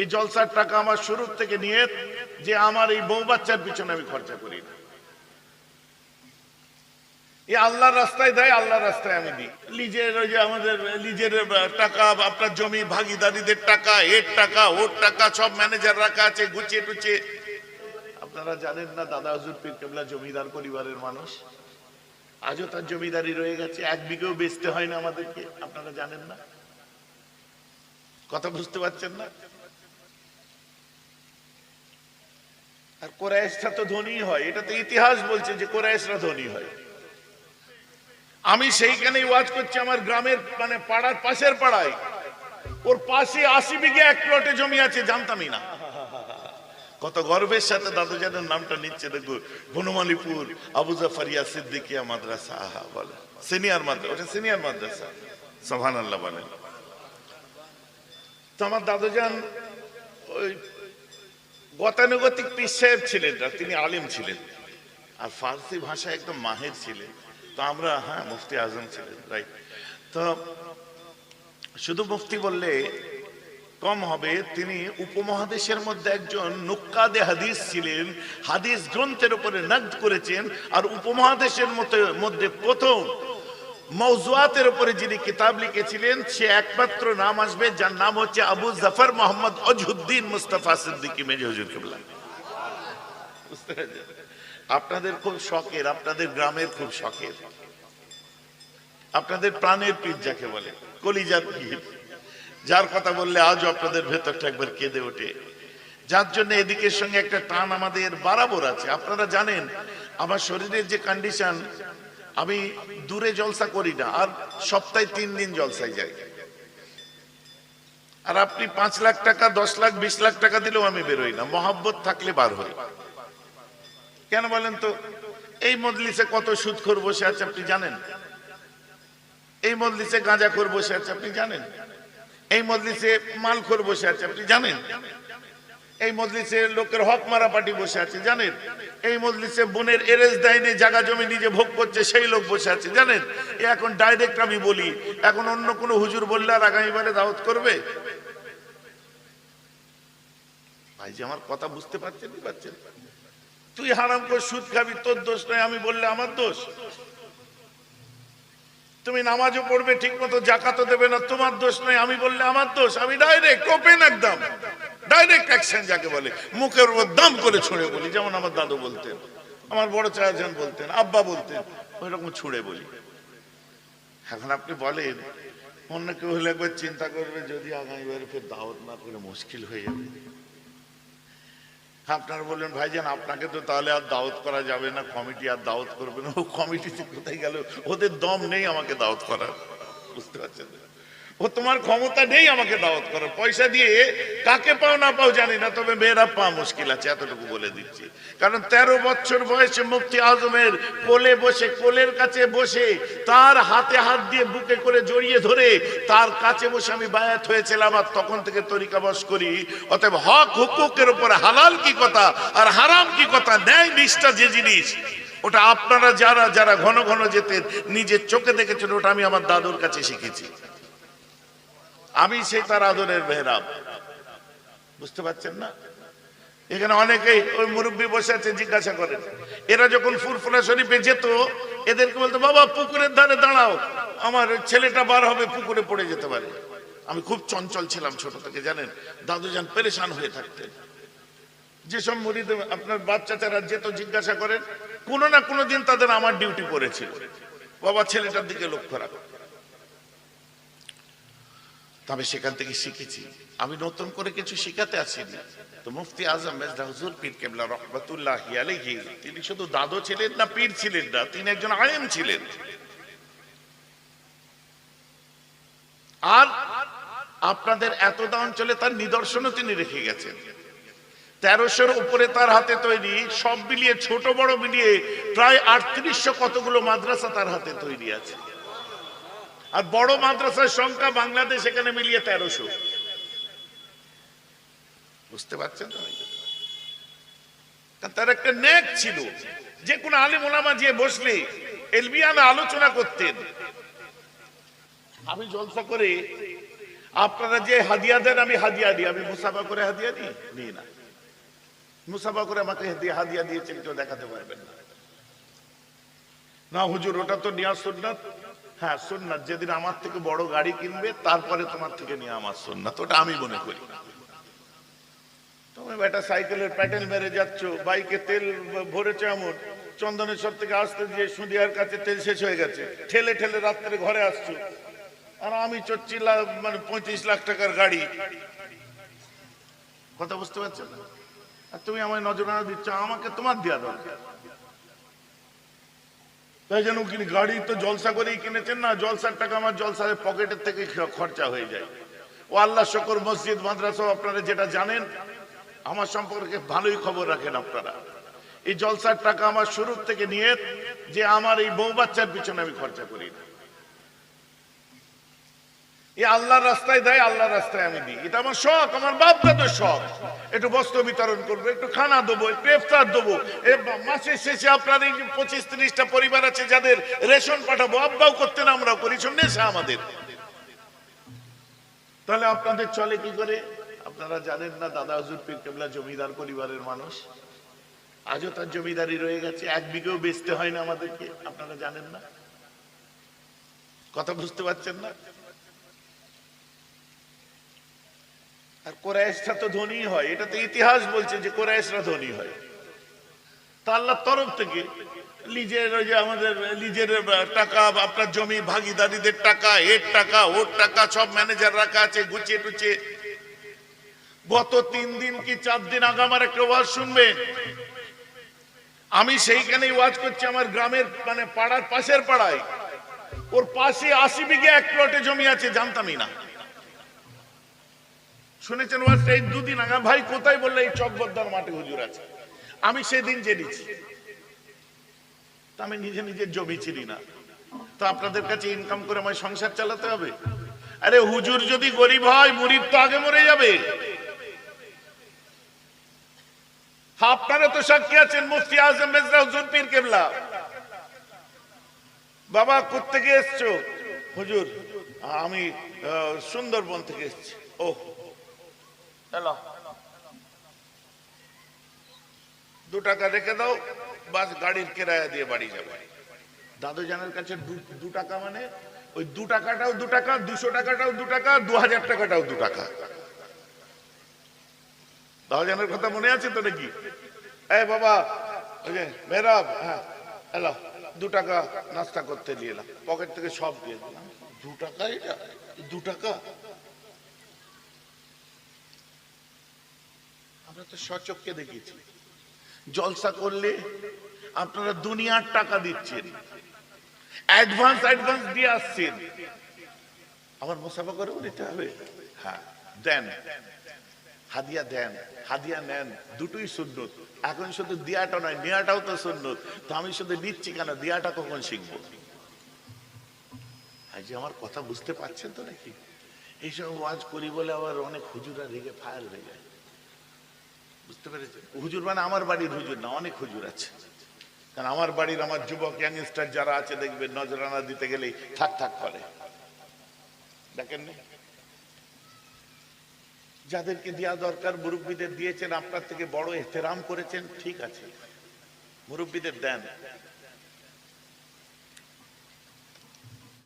এই জলসার টাকা আমার শুরুর থেকে নিয়ে যে আমার এই বউ বাচ্চার পিছনে আমি খরচা করি না। এই আল্লাহর রাস্তায় দেয়, আল্লাহর রাস্তায় আমি দিই। লিজের ওই যে আমাদের লিজের টাকা, আপনার জমি, ভাগিদারিদের টাকা, এর টাকা, ওর টাকা, সব ম্যানেজার রাখা আছে, গুছিয়ে টুচিয়ে আপনারা জানেন না, দাদা হজুর পীর কেবলা জমিদার পরিবারের মানুষ। আজও তার জমিদারি রয়ে গেছে, এক বিঘেও বেচতে হয় না আমাদেরকে, আপনারা জানেন না। কথা বুঝতে পারছেন না? আর কোরাইশরা তো ধনী হয়, এটা তো ইতিহাস বলছে যে কোরাইশরা ধনী হয়। আমি সেইখানেই ওয়াজ করছি, আমার গ্রামের মানে পাড়ার পাশের পাড়ায়। ওর পাশে আশি বিঘে এক প্লটে জমি আছে, জানতামই না। কত গর্বের সাথে দাদুজানের নামটা নিচ্ছে, দেখো, বনমালীপুর, আবু জাফারিয়া, সিদ্দিকিয়া মাদ্রাসা, আহা, বলে। সিনিয়র মাদ্রাসা, ওটা সিনিয়র মাদ্রাসা। সোহান আল্লাহ বলেন তো আমার দাদুজান ওই গতানুগতিক পীর সাহেব ছিলেন না তিনি আলিম ছিলেন। আর ফার্সি ভাষা একদম মাহের ছিলেন। তো আমরা হ্যাঁ মুফতি আজম ছিলেন রাইট তো শুধু মুফতি বললে কম হবে, তিনি উপমহাদেশের মধ্যে একজন নুক্কাদে হাদিস ছিলেন, হাদিস গ্রন্থের উপরে নকদ করেছেন, আর উপমহাদেশের মধ্যে প্রথম মৌজুয়াতের উপরে যিনি কিতাব লিখেছিলেন, সে একমাত্র নাম আসবে, যার নাম হচ্ছে আবু জাফর মোহাম্মদ অজহুদ্দিন মুস্তাফা সিদ্দিকী মেজে হুজুর কেবলা। আপনাদের খুব শখের, আপনাদের গ্রামের খুব শখের। আপনাদের প্রাণের পীর যাকে বলে, কলিজার পীর। যার কথা বললে আজও আপনাদের ভেতরটা একবার কেঁদে ওঠে। যার জন্য এদিকের সঙ্গে একটা টান আমাদের বরাবর আছে। আপনারা জানেন, আমার শরীরের যে কন্ডিশন আমি দূরে জলসা করি না, আর সপ্তাহে তিন দিন জলসায় যাই। আর আপনি পাঁচ লাখ টাকা, দশ লাখ, বিশ লাখ টাকা দিলেও আমি বেরোই না, মহাব্বত থাকলে বার হই। কেন বলেন তো? এই মজলিসে কত সুদখোর বসে আছে আপনি জানেন? এই মজলিসে গাঁজাখোর বসে আছে, আপনি জানেন? এই মজলিসে মালখোর বসে আছে, আপনি জানেন? এই মজলিসে লোকের হক মারা পার্টি বসে আছে, জানেন? এই মজলিসে বোনের এরেজ দেয়নি, জায়গা জমি নিজে ভোগ করছে, সেই লোক বসে আছে, জানেন? এ এখন ডাইরেক্ট আমি বলি, এখন অন্য কোনো হুজুর বললে আর আগামীবারে দাওয়াত করবে? ভাই যে আমার কথা বুঝতে পারছেন পারছেন তুই হারাম করে সুদ খাবি, তোর দোষ নয়, আমি বললে আমার দোষ। তুমি নামাজও পড়বে ঠিক মতো জাকাতও দেবে না, তোমার দোষ নয়, আমি বললে আমার দোষ, আমি ডাইরেক্ট ওপেন একদম। ডাইরেক্ট অ্যাকশন যাকে বলে। মুখের উপর দাম করে ছুঁড়ে বলি। যেমন আমার দাদু বলতেন, আমার বড় চারজন বলতেন, আব্বা বলতেন ওই রকম ছুঁড়ে বলি। এখন আপনি বলেন, অন্য কেউ হলে একবার চিন্তা করবে যদি আগামীবারে ফের দাওয়াত না করে মুশকিল হয়ে যাবে। আপনারা বললেন ভাই ভাইজান, আপনাকে তো তাহলে আর দাওয়াত করা যাবে না, কমিটি আর দাওয়াত করবে না। ও কমিটিতে কোথায় গেল? ওদের দম নেই আমাকে দাওয়াত করার। বুঝতে পারছেন? ও তোমার ক্ষমতা নেই আমাকে দাওয়াত করার পয়সা দিয়ে কাকে পাও না পাও জানি না, তবে মেয়েরা পা মুশকিল আছে, এতটুকু বলে দিচ্ছি। কারণ তেরো বছর বয়সে মুফতি আজমের কোলে বসে, কোলের কাছে বসে, তার হাতে হাত দিয়ে বুকে করে জড়িয়ে ধরে, তার কাছে বসে আমি বায়াত হয়েছিলাম আর তখন থেকে তরিকা বস করি। অতএব হক হুকুকের উপরে হালাল কি কথা আর হারাম কি কথা? ন্যায় নিষ্ঠা যে জিনিস, ওটা আপনারা যারা যারা ঘন ঘন যেতেন, নিজের চোখে দেখেছেন, ওটা আমি আমার দাদুর কাছে শিখেছি। আমি সেই তার আদরের মেহরাব। বুঝতে পারছেন না? এখানে অনেকেই ওই মুরব্বী বসে আছে, জিজ্ঞাসা করেন। এরা যখন ফুরফুরা শরীফে যেত, এদেরকে বলতো, বাবা, পুকুরের ধারে দাঁড়াও। আমার ছেলেটা বার হবে, পুকুরে পড়ে যেতে পারে। আমি খুব চঞ্চল ছিলাম ছোট থেকে, জানেন? দাদুজান পেরেশান হয়ে থাকতেন। যেসব মুড়িদ আপনার বাচ্চাচারা যেত, জিজ্ঞাসা করেন, কোনো না কোনো দিন তাদের আমার ডিউটি পড়েছিল। বাবা, ছেলেটার দিকে লক্ষ্য রাখো তবে সেখান থেকে শিখেছি। আমি নতুন করে কিছু শিখাতে আসিনি। তো মুফতি আজম মেজদা হুজুর পীর কেবলা রহমতুল্লাহ আলাইহি, তিনি শুধু দাদু ছিলেন না, পীর ছিলেন না, তিনি একজন আলেম ছিলেন। আর আপনাদের এতটা অঞ্চলে তার নিদর্শনও তিনি রেখে গেছেন। তেরোশোর উপরে তার হাতে তৈরি, সব মিলিয়ে, ছোট বড় মিলিয়ে, প্রায় আটত্রিশশো কতগুলো মাদ্রাসা তার হাতে তৈরি আছে। আর বড় মাদ্রাসার সংখ্যা বাংলাদেশ এখানে মিলিয়ে তেরোশো। বুঝতে পারছেন তো? তার একটা নেক ছিল। যে কোনো আলিম ওলামা যে বসলে এলবিয়ানা আলোচনা করতেন। আমি জলসা করে, আপনারা যে হাদিয়া দেন, আমি হাদিয়া দিই। আমি মুসাফা করে হাদিয়া দিই? নিই না। মুসাফা করে আমাকে হাদিয়া দিয়েছেন, কেউ দেখাতে পারবেন না। না, হুজুর, ওটা তো নেওয়া সুন্নাত। হ্যাঁ সুন্নাত। যেদিন আমার থেকে বড় গাড়ি কিনবে, তারপরে তোমার থেকে নিয়ে আমার সুন্নাত। ওটা আমি মনে করি। তুমি বেটা সাইকেলের প্যাডেল মেরে যাচ্ছ, বাইকে তেল ভরেছে এমন। চন্দনেশ্বর থেকে আসতে গিয়ে সুদিয়ার কাছে তেল শেষ হয়ে গেছে। ঠেলে ঠেলে রাত্রে ঘরে আসছো। আর আমি চড়ছি লা- মানে পঁয়ত্রিশ লাখ টাকার গাড়ি। কথা বুঝতে পারছ? না আর তুমি আমায় নজরানা দিচ্ছ, আমাকে তোমার দেওয়া দরকার। তাই যেন কিনে গাড়ি তো জলসা করেই কিনেছেন না, জলসার টাকা আমার জলসার পকেটের থেকে খরচা হয়ে যায়। ও আল্লাহ শকর, মসজিদ, মাদ্রাসা, আপনারা যেটা জানেন, আমার সম্পর্কে ভালোই খবর রাখেন আপনারা। এই জলসার টাকা আমার শুরুর থেকে নিয়ে যে আমার এই বউ বাচ্চার পিছনে আমি খরচা করি না। এই আল্লাহর রাস্তায় দেয়, আল্লাহর রাস্তায় আমি দিই। এটা আমার শখ, আমার বাপ দাদার শখ। একটু বস্ত্র বিতরণ করব, একটু খানা দেবো, একটু দেবো। মাসের শেষে আপনার এই পঁচিশ তিরিশটা পরিবার আছে, যাদের রেশন পাঠাবো, আব্বাও করতেন, আমরাও করি নেশা আমাদের। তাহলে আপনাদের চলে কি করে? আপনারা জানেন না, দাদা হুজুর পীর জমিদার পরিবারের মানুষ। আজও তার জমিদারি রয়ে গেছে, এক বিঘেও বেচতে হয় না আমাদেরকে, আপনারা জানেন না? কথা বুঝতে পারছেন না? আর কোরআশটা তো ধনী হয়, এটা তো ইতিহাস বলছে যে কোরআশরা ধনী হয়। তা আল্লাহর তরফ থেকে লিজের ওই যে আমাদের লিজের টাকা, আপনার জমি, ভাগিদারিদের টাকা, এর টাকা, ওর টাকা, সব ম্যানেজার রাখা আছে, গুছিয়ে টুচিয়ে গত তিন দিন কি চার দিন আগে আমার একটা ওয়াজ শুনবেন আমি সেইখানেই ওয়াজ করছি আমার গ্রামের মানে পাড়ার পাশের পাড়ায়। ওর পাশে আশি বিঘে এক প্লটে জমি আছে, জানতামই না। শুনেছেন এই দুদিন আগে। ভাই কোথায় বললে এই চকবদ্দার মাঠে হুজুর আছে? আমি সেদিন জেনেছি। আমি নিজে নিজের জমি চিনি না। তো আপনাদের কাছে ইনকাম করে আমার সংসার চালাতে হবে? আরে হুজুর যদি গরিব হয়, মুরিদ তো আগে মরে যাবে। আপনারা তো সাক্ষী আছেন, মুফতি আজম মেজরা হুজুর পীর কেবলা। বাবা কোথেকে এসছো? হুজুর, আমি সুন্দরবন থেকে এসেছি। ও দু টাকা রেখে দাও, বাস গাড়ির কেরায়া দিয়ে বাড়ি যাবে। দাদু জানের কাছে দু- টাকা মানে ওই দু টাকাটাও দু টাকা, দুশো টাকাটাও দু টাকা, দু হাজার টাকাটাও দু টাকা। দাদু জানের কথা মনে আছে তো নাকি? এই বাবা, ওই হ্যাঁ এলো। দু টাকা নাস্তা করতে দিয়ে এলাম। পকেট থেকে সব দিয়ে দিলাম। দু টাকা এটা? দু টাকা? আমরা তো সচককে দেখেছি। জলসা করলে আপনারা দুনিয়ার টাকা দিচ্ছেন। অ্যাডভান্স অ্যাডভান্স দিয়ে আসছেন। আমার মুসাফা করেও নিতে হবে। হ্যাঁ দেন। হাদিয়া দেন, হাদিয়া নেন, দুটোই সুন্নত। এখন শুধু দিয়াটা নয়, নেয়াটাও তো সুন্নত। তো আমি শুধু নিচ্ছি কেন, দিয়াটা কখন শিখব? আজ আমার কথা বুঝতে পারছেন তো নাকি? এইসব ওয়াজ করি বলে আবার অনেক হুজুরা রেগে ফায়ার হয়ে যায়। বুঝতে পেরেছেন? হুজুর মানে আমার বাড়ির হুজুর না, অনেক হুজুর আছে। কারণ আমার বাড়ির আমার যুবক ইয়াংস্টার যারা আছে, দেখবেন নজরানা দিতে গেলেই থাক থাক করে। দেখেন? যাদেরকে দেওয়া দরকার, মুরব্বীদের দিয়েছেন, আপনার থেকে বড় এহতেরাম করেছেন, ঠিক আছে। মুরব্বীদের দেন।